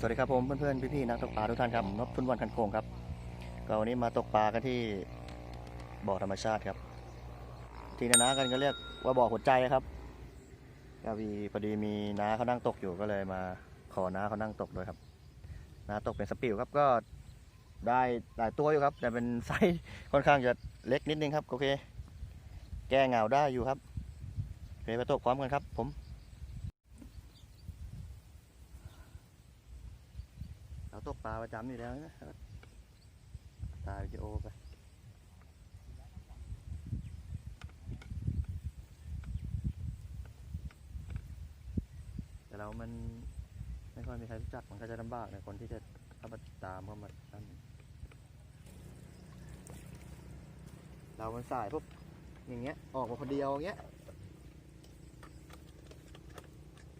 สวัสดีครับผมเพื่อนๆพี่ๆนักตกปลาทุกท่านครับนพทุนวันคันโคงครับก็วันนี้มาตกปลากันที่บ่อธรรมชาติครับ ที่นานากันก็เรียกว่าบ่อหัวใจครับก็มีพอดีมีน้าเขานั่งตกอยู่ก็เลยมาขอน้าเขานั่งตกด้วยครับน้าตกเป็นสปิวครับก็ได้หลายตัวอยู่ครับ แต่เป็นไซส์ค่อนข้างจะเล็กนิดนึงครับโอเค แก้เหงาได้อยู่ครับโอเคไปตกพร้อมกันครับผม เราตกป ลาประจำอยู่แล้วนะตายวิดีโอไปแต่เรามันไม่ค่อยมีใครรู้จักมันก็จะลำบากในคนที่จะเข้ามาตามเข้ามานั่นเรามันสายปุ๊บอย่างเงี้ย ออกมาคนเดียวอย่างเงี้ย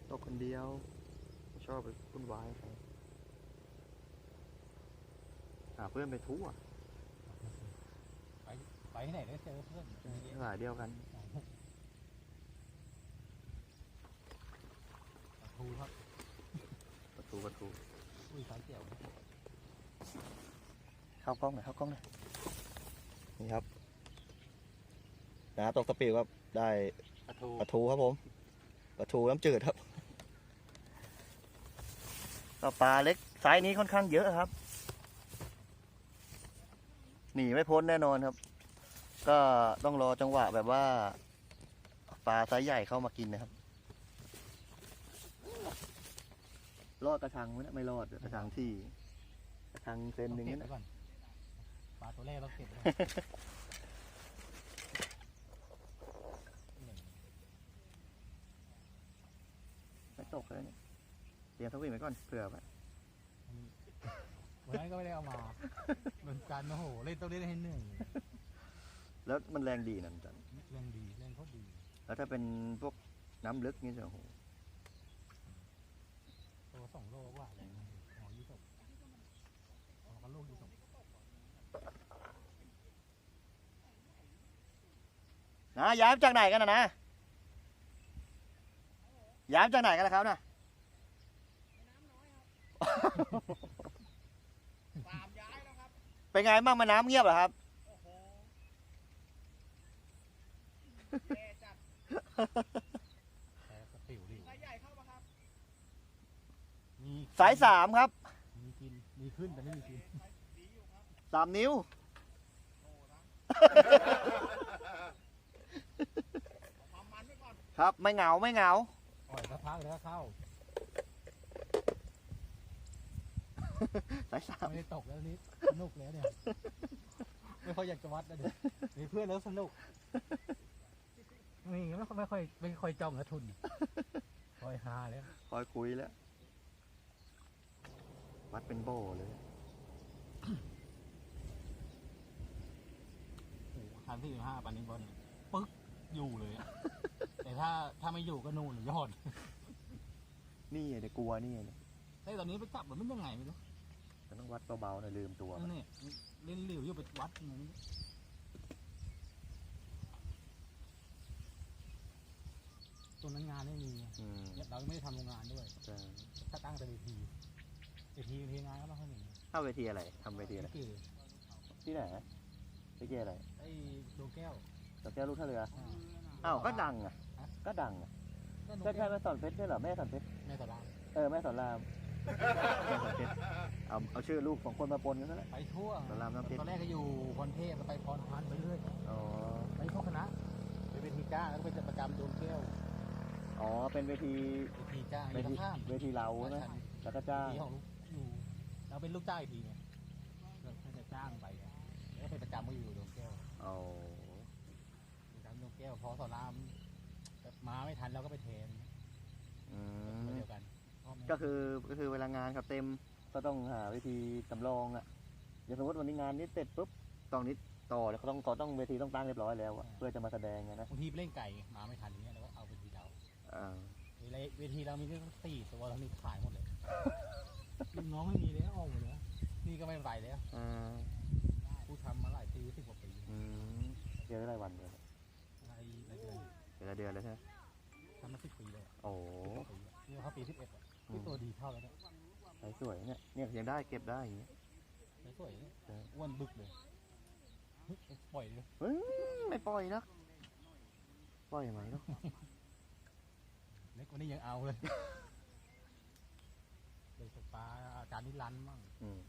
ตกคนเดียว ชอบไปวุ่นวายใคร หาเพื่อนไปทั่วไปที่ไหนก็เจอเพื่อนหลายเดียวกันทูครับประตูประตูอุ้ยสายเกี่ยวเข้ากล้องหน่อยเข้ากล้องหน่อยนี่ครับนะตกสปีดครับได้ปลาทูปลาทูครับผมปลาทูน้ำจืดครับก็ปลาเล็กไซส์นี้ค่อนข้างเยอะครับ หนีไม่พ้นแน่นอนครับ ก็ต้องรอจังหวะแบบว่าปลาไซส์ใหญ่เข้ามากินนะครับ รอดกระชังไหมเนี่ยไม่รอดกระชังที่กระชังเซนหนึ่งเก็นี่บนะไว้ก่อนปลาตัวแรกเราเก็บไว้ไม่ตกเลยเนี่ยเตรียมสวิงไว้ก่อนเผื่อไว้ วันนั้นก็ไม่ได้เอามาเหมือนกันโอ้โหเล่นต้องเล่นให้เหนื่อยแล้วมันแรงดีนะจันเล่นดีเล่นเขาดีแล้วถ้าเป็นพวกน้ำลึกนี่จะโอ้โหตัวสองโลกว่าเลยหอยี่สิบหอกันลูกยี่สิบนะย้ายมาจากไหนกันนะนะย้ายมาจากไหนกันนะครับนะตามย้ายแล้วครับ เป็นไงบ้างมาน้ำเงียบเหรอครับโอ้โหแย่จัดแต่กระปิวดิสายใหญ่เข้ามาครับมีสายสามครับมีกิน มีขึ้นแต่ไม่มีกินดีอยู่ครับสามนิ้วโอ้นะเอาความมันไว้ก่อนครับไม่เหงาไม่เหงา ปล่อยสักพักแล้วก็เข้า สายสามไม่ได้ตกแล้วนี่สนุกแล้วเนี่ย ไม่ค่อยอยากจะวัดแล้วเดี๋ยวมีเพื่อนแล้วสนุกนี่ไม่ค่อยไม่ค่อยไม่ค่อยจ้องนะทุนคอยฮาแล้วคอยคุยแล้ว วัดเป็นโบเลยโอ้โหคันที่ห้าปันนี้บอลปึ๊กอยู่เลยอะแต่ถ้าถ้าไม่อยู่ก็นู่นยอดนี่เดี๋ยวกลัวนี่เนี่ยแต่ตอนนี้ไปจับมันไม่ยังไงไม่รู้ จะต้องวัดเบาๆหน่อยลืมตัวนั่นเนี่ยเล่นเหลวอยู่ไปวัดมันตรงนั้นงานไม่มีอะอืมเราไม่ได้ทำโรงงานด้วยจะถ้าตั้งแต่เวทีเวทีเวทีงานก็ไม่ค่อยมีเข้าเวทีอะไรทำเวทีอะไรที่ที่ไหนเวทีอะไรไอ้ดวงแก้วตะแก้วลูกท่าเรืออ่า อ้าวก็ดังอะ ฮะ ก็ดังอะก็ดวงใช่ใช่แก้วแม่สอนเพชรใช่เหรอแม่สอนเพชรแม่ตลาดเออแม่สอนรามแม่สอน เพชรเอาเอาชื่อลูกของคนมาปนกันซะแล้วไปทั่วตลาดน้ำเพชร ตอนแรกก็อยู่พรเทพแล้วไปพรพันไปเรื่อยอ๋อ ไปทุกคณะไปเวทีจ้างแล้วก็ไปจัดประจำดวงแก้วอ๋อ เป็นเวทีเวทีจ้างเวอยู่ทีข้างเวทีเราใช่ไหมใช่แล้วก็จ้าง ทีของลูกอยู่เราเป็นลูกจ้างอีกทีไงเราก็จะจ้างไปไงแล้วก็ไปประจำก็อยู่ดวงแก้วอ๋อ ประจำดวงแก้วพอสอนรามแบบมาไม่ทันเราก็ไปเทนอืตัวมเดียวกันพ่อแม่ ก็คือก็คือเวลางานครับเต็มก็ต้องหาวิธีจำลองอะอย่างสมมติวันนี้งานนี้เสร็จปุ๊บตอนนี้ต่อเนี่ยเขาต้องเขาต้องเวทีต้องตั้งเรียบร้อยแล้วอะเพื่อจะมาแสดงไงนะบางทีไปเล่นไก่มาไม่ทันอย่างเงี้ยเราก็เอาเวทีเราอ่าเวลาเวทีเรามีแค่สี่ตัวเรานี่ขายหมดเลยลูกน้องไม่มีแล้วออกหมดแล้วนี่ก็ไม่ไหวแล้วอ่าผู้ทำมาหลายปีสิบกว่าปีอืมเดือนละรายวันเลยรายรายเดือนเดือนละเดือนเลยใช่ไหมทำมาสิบปีเลยโอ้สิบปีแล้วนี่เขาปีสิบเอ็ดอะ ที่ตัวดีเข้าแล้วเนี่ยใสสวยเนี่ย เนี่ยยังได้เก็บได้อย่างเงี้ยสวยๆเนี่ยใช่อ้วนบึกเลยเฮ้ยปล่อยเลยเฮ้ยไม่ปล่อยนะปล่อยไหมเนาะเล็กกว่านี้ยังเอาเลยเลยตกปลาอาจารย์นิรันดร์มั่งอืม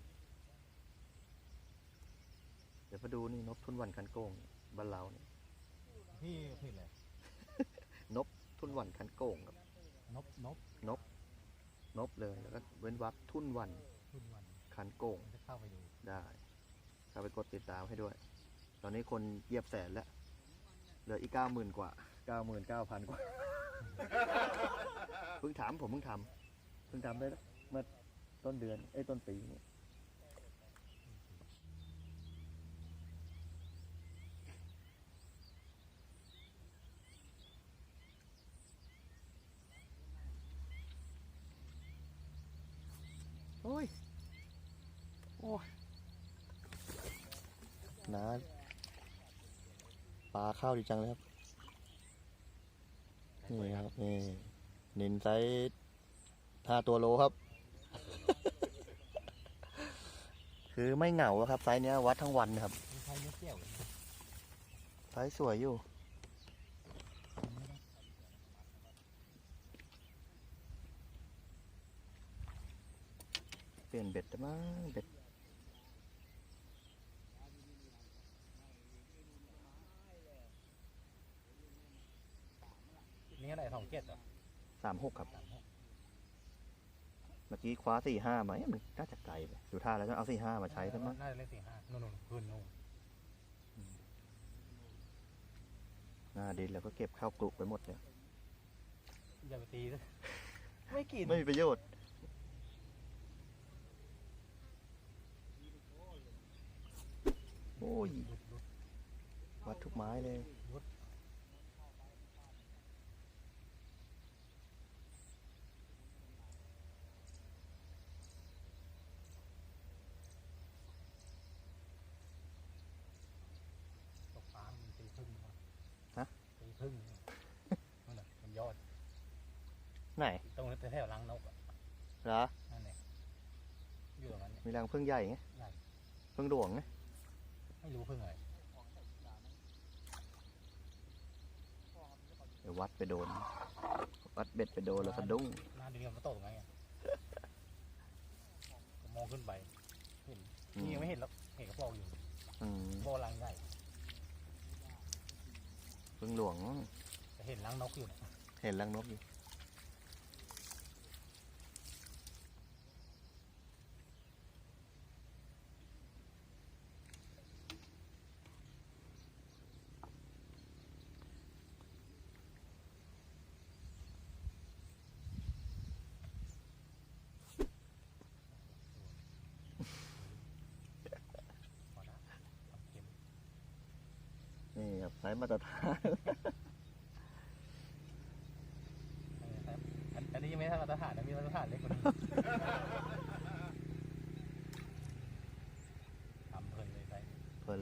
เดี๋ยวมาดูนี่นบทุนวันคันโกงบ้านเราเนี่ยพี่เพจเลยทุนวันคันโกงครับ นบนบนบ เลยแล้วก็เว้นวรรคทุนวันทุนวันคันโกงจะเข้าไปดูได้เข้าไปกดติดตามให้ด้วย ตอนนี้คนเหยียบแสนแล้วเหลืออีกเก้าหมื่นกว่าเก้าหมื่นเก้าพันกว่าเพิ่งถามผมเพิ่งทำเพิ่งทำได้เมื่อต้นเดือนเอ้ยต้นปีนี้โอ้ย โอ้ย นะปลาข้าวดีจังเลยครับ นี่ครับ นี่นินไซส์ห้าตัวโลครับ คือไม่เหงาครับ ไซส์เนี้ยวัดทั้งวันครับไม่ใช่เนื้อเกี่ยวเลยไซส์สวยอยู่เปลี่ยนเบ็ดได้มั้งเบ็ด นี่ อะไรสองเจ็ดเหรอสามหกครับ สามหกเมื่อกี้คว้าสี่ห้ามาเอ๊ะมันน่าจะไกลไปดูท่าแล้วต้องเอาสี่ห้ามาใช้ซะมั้งน่าจะเล่นสี่ห้านู่นนู่นพื้นนู่นหน้าดินแล้วก็เก็บเข้ากลุไปหมดเนี่ยอย่าไปตีเลยไม่กินไม่มีประโยชน์ โอ้ยหลุดหลุดวัดทุกไม้เลย ตกปลามันตีพึ่งวะ ฮะ ตี พึ่งนั่นแหละมันยอดไหนตรงนี้แถวรังนกอะเหรอนั่นเองอยู่ตรงนั้นเนี่ยมีรังพึ่งใหญ่ไงใหญ่พึ่งหลวงไงไม่รู้พึ่งอะไรเดี๋ยววัดไปโดน วัดเบ็ดไปโดนแล้วสะดุ้งหน้าดินมันโตตรงไหนอะผมมองขึ้นไปเห็นอืมนี่ยังไม่เห็นหรอกเห็นกระบอกอยู่อืม กระบอกรังใหญ่ พึ่งหลวงแต่เห็นรังนกอยู่เนี่ยเห็นรังนกอยู่ พอละทำเค็ม นี่ครับไซส์ มาตรฐานนะครับอันอันนี้ยังไม่ใช่มาตรฐานนะมีมาตรฐานเล็กกว่านี้ทำเพลินเลยไปเพลิน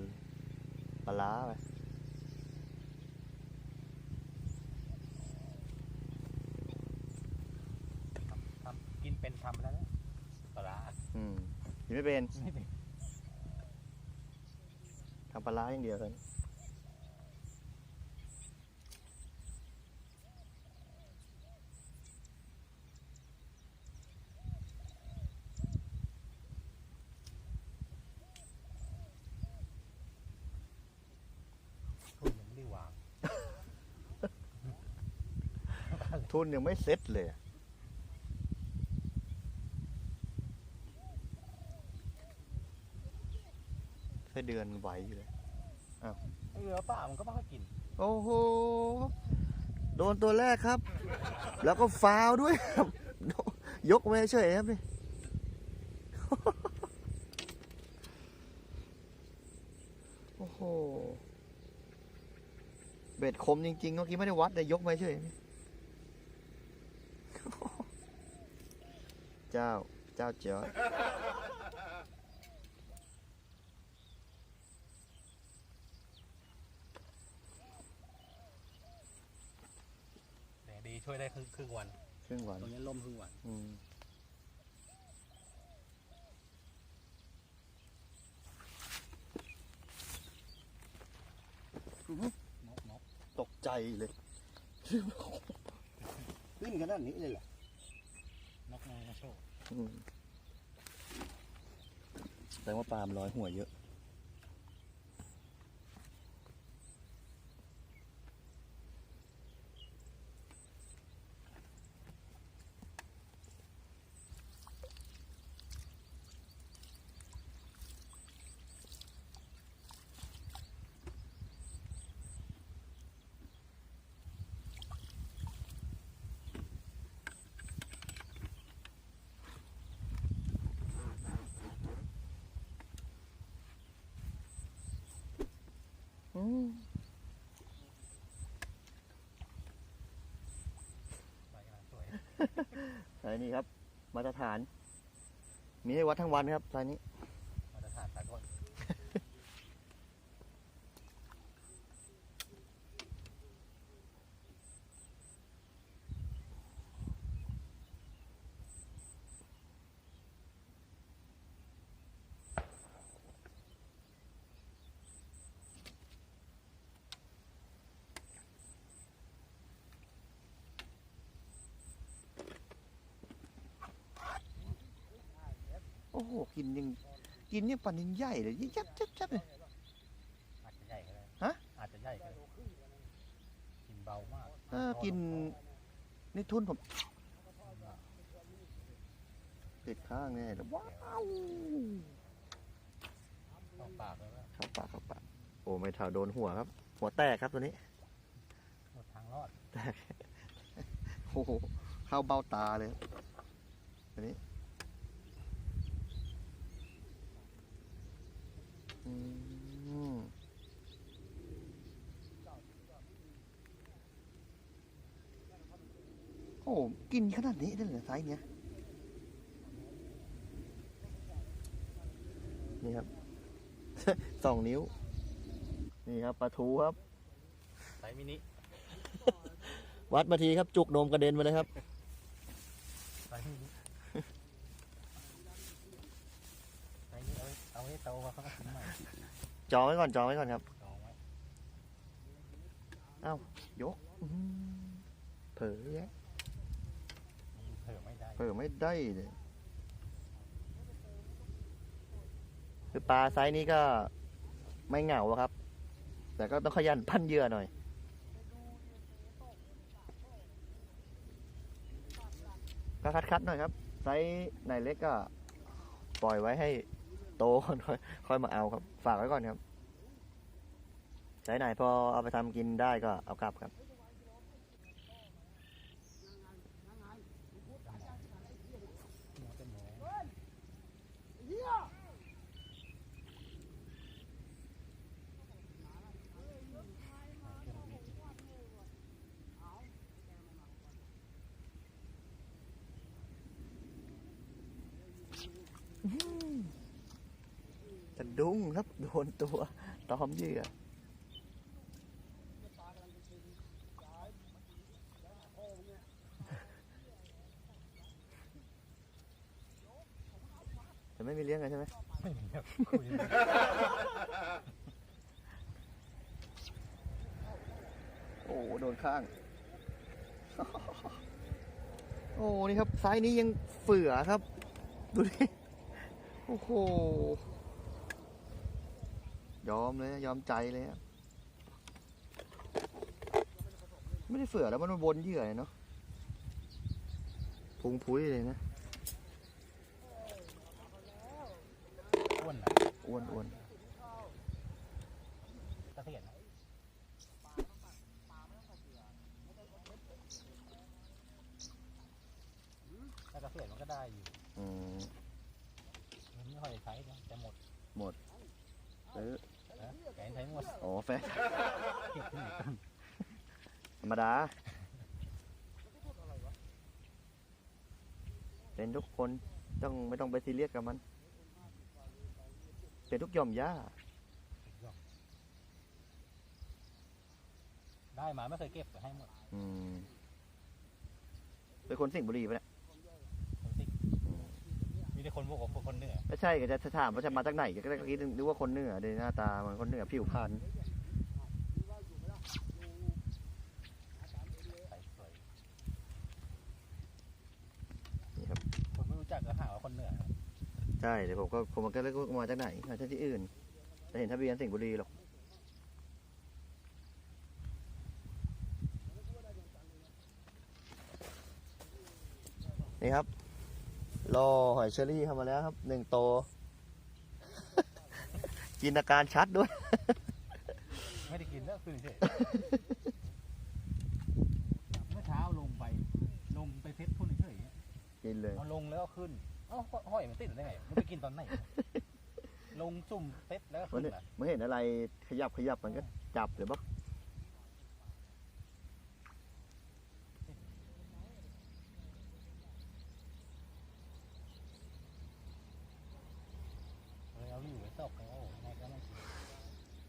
ปลาร้าไปทำทำกินเป็นทำแล้วนะปลาร้าอืมกินไม่เป็นไม่เป็น ทำปลาร้าอย่างเดียวกันทุนยังไม่ได้วาง ทุนยังไม่เซ็ตเลยอะแค่เดือนไหวอยู่เลยไอ้เรือป่ามันก็ไม่ค่อยกิน โอ้โห โดนตัวแรกครับ แล้วก็ฟาวด้วยครับ ยกไว้เฉยครับนี่โอ้โห เบ็ดคมจริงๆเมื่อกี้ไม่ได้วัดแต่ยกไว้เฉย เจ้าเจ้าเจ๋อแต่ดีช่วยได้ครึ่งครึ่งวัน ครึ่งวันตรงนี้ล่มครึ่งวัน อืมตกใจเลย ขึ้นขนาดนี้เลยเหรอ แสดงว่าปลามันร้อยหัวเยอะ สายนี้ครับ มาตรฐาน มีให้วัดทั้งวันครับสายนี้ มาตรฐานสากล โอ้โห กินยัง กินเนี่ยปันยังใหญ่เลยยับยับยับเลยอาจจะใหญ่ก็ได้ฮะอาจจะใหญ่ก็ได้กินเบามากเออกินในทุนผมติดข้างแน่เลยว้าวเข้าปากเลยว่าเข้าปากเข้าปากโอ้ไม่เท่าโดนหัวครับ หัวแตกครับตัวนี้หมดทางรอดแตกโอ้โหเข้าเบ้าตาเลยตัวนี้อืม โอ้โหกินขนาดนี้ได้เลยไซส์เนี้ย นี่ครับ สองนิ้ว นี่ครับปลาทูครับ ไซส์มินิ วัดมาทีครับ จุกโนมกระเด็นมาเลยครับ ไซส์มินิไซส์นี้ เอาไว้เอาไว้โตมาเขาก็ทิ้งใหม่จองไว้ก่อนจองไว้ก่อนครับจองไว้ยกอื้อหือเผลอแยะเผื่อไม่ได้ เผลอไม่ได้เลยคือปลาไซส์นี้ก็ไม่เหงาอะครับ แต่ก็ต้องขยันพันเหยื่อหน่อย ก็คัดๆหน่อยครับ ไซส์ไหนเล็กก็ ปล่อยไว้ให้ โตค่อยค่อยมาเอาครับ ฝากไว้ก่อนครับไซส์ไหนพอเอาไปทำกินได้ก็เอากลับครับ หมูเป็นหมู จะ ดุ้งครับ โดนตัวตอมเหยื่อแต่ไม่มีเลี้ยงกันใช่ไหมไม่มีครับคุยโอ้ โดนข้าง โอ้ นี่ครับไซส์นี้ยังเฝือครับ ดูดิ โอ้โห ยอมเลยนะยอมใจเลยอะไม่ได้เฝือแล้วมันมาบนเหยื่อเลยเนาะพุงพุ้ยเลยนะอ้วนนะอ้วนอ้วนกระเทียนนะถ้ากระเทียนมันก็ได้อยู่อืมมันไม่ค่อยได้ใช้นะจะหมดซื้อนะแกนใช้หมดอ๋อแฟนเก็บที่ไหนกันธรรมดา เป็นทุกคนต้องไม่ต้องไปซีเรียสกับมัน เป็นทุกหย่อมหญ้า ได้มาไม่เคยเก็บไปให้หมด อืมเป็นคนสิงห์บุรีปะเนี่ยคนสิ มีแต่คนพวกผมคนเหนือไม่ใช่ก็จะถามว่าจะมาจากไหนก็ได้คิดนึกว่าคนเหนือเลยหน้าตาเหมือนคนเหนือผิวพรรณผมไม่รู้จักก็หาว่าคนเหนือใช่แต่ผมก็ผมก็เลยมาจากไหนมาจากที่อื่นแต่เห็นทะเบียนสิงห์บุรีหรอกนี่ครับ รอหอยเชอรี่เข้ามาแล้วครับหนึ่งโตจินตนาการชัดด้วย ไม่ได้กินแล้วขึ้นเฉยเมื่อเช้าลงไป ลงไปเพชรพุ่นเฉยกินเลยเอาลงแล้วก็ขึ้นเอ้าห้อยมันติดได้ไงมันไปกินตอนไหน ลงซุ่มเต็ดแล้วก็มันขึ้นเห็นอะมันเห็นอะไรขยับขยับมันก็จับเลยปะเลยเอาอยู่ไว้ตกโอ้โหยังไงก็ไม่กิน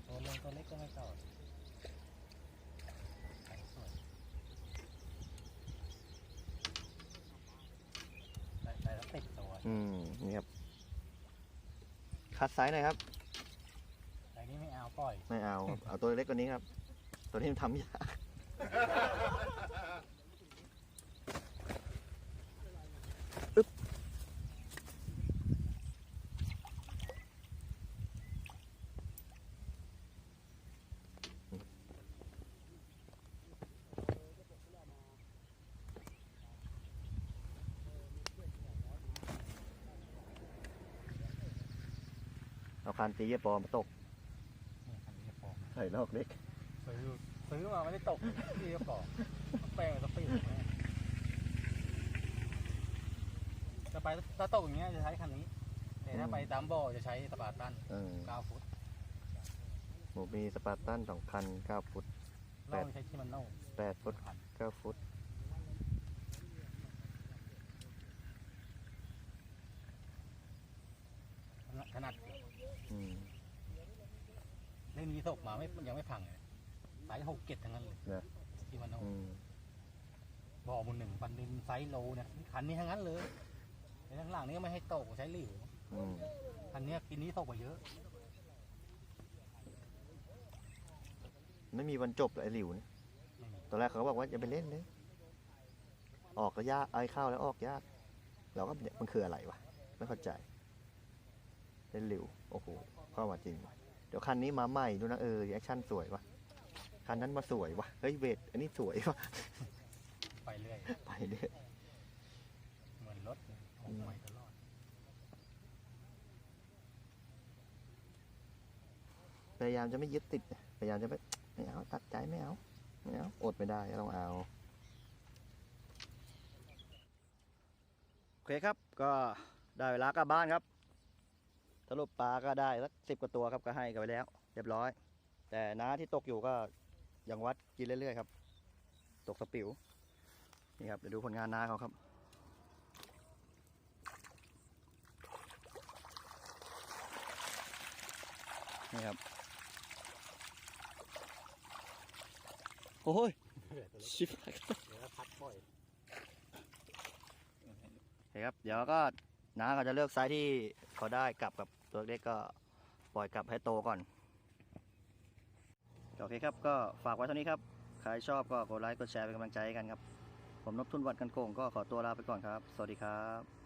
ตัวล งตัวเล็กก็ไม่ต่อใส่สวยใส่ใส่แล้วติดตัวอืมนี่ครับคัดไซส์หน่อยครับใส่นี้ไม่เอาปล่อย ไม่เอาครับเอาตัวเล็กกว่านี้ครับ ตัวนี้มันทำยาก เอาคันตีเยปอมาตกนี่คันนี้จะปลอมใส่ลอกเล็กซื้อซื้อมาไม่ได้ตกที่ก็ปลอมแป้งสปีดแม่จะไปถ้าตกอย่างเงี้ยจะใช้คันนี้ แต่ถ้าไปตามบ่อจะใช้สปาร์ตันเออ9ฟุตผมมีสปาร์ตันสองคันเก้าฟุต แปเราด ใช้ชิมันโน่แปดฟุตคันเก้าฟุต ขนาด อืม เล่นนี้ตกมาไม่ยังไม่พังเลยสายหกเกตทั้งนั้นเลยนะชิมันโน่อืมบ่อมูลหนึ่งปันดินไซส์โลเนี่ยคันนี้ทั้งนั้นเลยแต่ข้างหลังนี้ก็ไม่ให้ตกใช้หลิวอืมคันนี้กินนี้ตกกว่าเยอะ ไม่มีวันจบเลยไอ้หลิวเนี่ยไม่มี ตอนแรกเขาก็บอกว่าอย่าไปเล่นเลย ออกก็ยากไอ้เข้าแล้วออกยาก เราก็เนี่ยมันคืออะไรวะ ไม่เข้าใจเล่นหลิว โอ้โหเข้ามาจริงว่ะ เดี๋ยวคันนี้มาใหม่ดูนะเออแอคชั่นสวยวะคันนั้นมาสวยวะเฮ้ยเวทอันนี้สวยวะไปเรื่อย ไปเรื่อย เหมือนรถเลยออกใหม่ตลอด พยายามจะไม่ยึดติดนะพยายามจะไม่ไม่เอาตัดใจไม่เอาไม่เอาอดไม่ได้ก็ต้องเอาโอเคครับก็ได้เวลากลับบ้านครับ สรุปปลาก็ได้สักสิบกว่าตัวครับก็ให้กันไปแล้ว เรียบร้อย แต่น้าที่ตกอยู่ก็ยังวัดกินเรื่อยๆครับ ตกสปิวนี่ครับเดี๋ยวดูผลงานน้าเขาครับนี่ครับโอ้ยชิบหายเดี๋ยวพัดปล่อยโอเคครับ เดี๋ยวก็น้าก็จะเลือกไซส์ที่เขาได้กลับกับ ตัวเล็กก็ปล่อยกลับให้โตก่อนโอเคครับก็ฝากไว้เท่านี้ครับใครชอบก็กดไลค์กดแชร์เป็นกำลังใจกันครับ ผมนพทุนวัดกันโกงก็ขอตัวลาไปก่อนครับ สวัสดีครับ